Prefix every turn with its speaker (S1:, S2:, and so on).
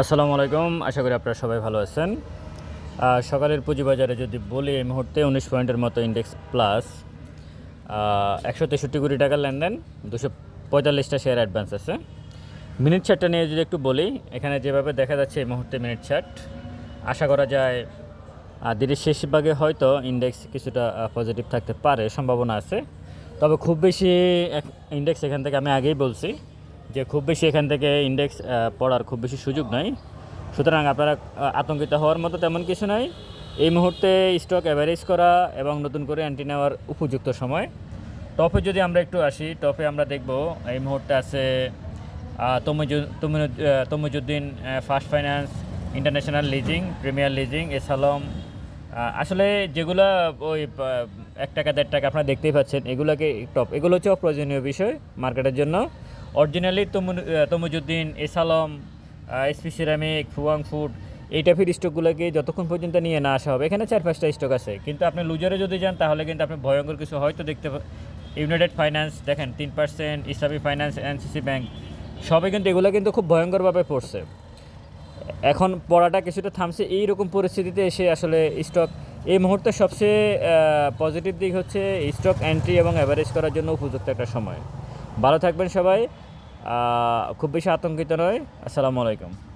S1: আসসালামু আলাইকুম, আশা করি আপনারা সবাই ভালো আছেন। সকালের পুঁজিবাজারে যদি বলি, এই মুহূর্তে উনিশ পয়েন্টের মতো ইন্ডেক্স প্লাস একশো তেষট্টি কোটি টাকার লেনদেন, দুশো পঁয়তাল্লিশটা শেয়ার অ্যাডভান্স আছে। মিনিট চার্টটা নিয়ে যদি একটু বলি, এখানে যেভাবে দেখা যাচ্ছে এই মুহূর্তে মিনিট চার্ট আশা করা যায় দিনের শেষ ভাগে হয়তো ইন্ডেক্স কিছুটা পজিটিভ থাকতে পারে, সম্ভাবনা আছে। তবে খুব বেশি ইন্ডেক্স এখান থেকে আমি আগেই বলছি যে খুব বেশি এখান থেকে ইন্ডেক্স পড়ার খুব বেশি সুযোগ নাই। সুতরাং আপনারা আতঙ্কিত হওয়ার মতো তেমন কিছু নাই। এই মুহূর্তে স্টক অ্যাভারেজ করা এবং নতুন করে অ্যান্টি নেওয়ার উপযুক্ত সময়। টপে যদি আমরা একটু আসি টপে আমরা দেখব, এই মুহূর্তে আছে Tamijuddin first finance international leasing premier leasing এসালম আসলে যেগুলো ওই এক টাকা, দেড় টাকা আপনারা দেখতেই পাচ্ছেন, এগুলোকে টপ এগুলো হচ্ছে অপ্রয়োজনীয় বিষয় মার্কেটের জন্য। অরিজিনালি তমুজুদ্দিন এসালম এসপি সিরামিক ফুয়াং ফুড এই টাইপের স্টকগুলোকে যতক্ষণ পর্যন্ত নিয়ে না আসা হবে, এখানে চার পাঁচটা স্টক আছে। কিন্তু আপনি লুজারে যদি যান, তাহলে কিন্তু আপনি ভয়ঙ্কর কিছু হয়তো দেখতে ইউনাইটেড ফাইন্যান্স দেখেন, তিন পার্সেন্ট ইসলামী ফাইন্যান্স এনসিসি ব্যাংক সবে কিন্তু এগুলো কিন্তু খুব ভয়ঙ্করভাবে পড়ছে। এখন পড়াটা কিছুটা থামছে এই রকম পরিস্থিতিতে এসে আসলে স্টক এই মুহূর্তে সবচেয়ে পজিটিভ দিক হচ্ছে স্টক এন্ট্রি এবং অ্যাভারেজ করার জন্য উপযুক্ত একটা সময়। ভালো থাকবেন সবাই। খুব বেশি আতঙ্কিত নয়। আসসালামু আলাইকুম।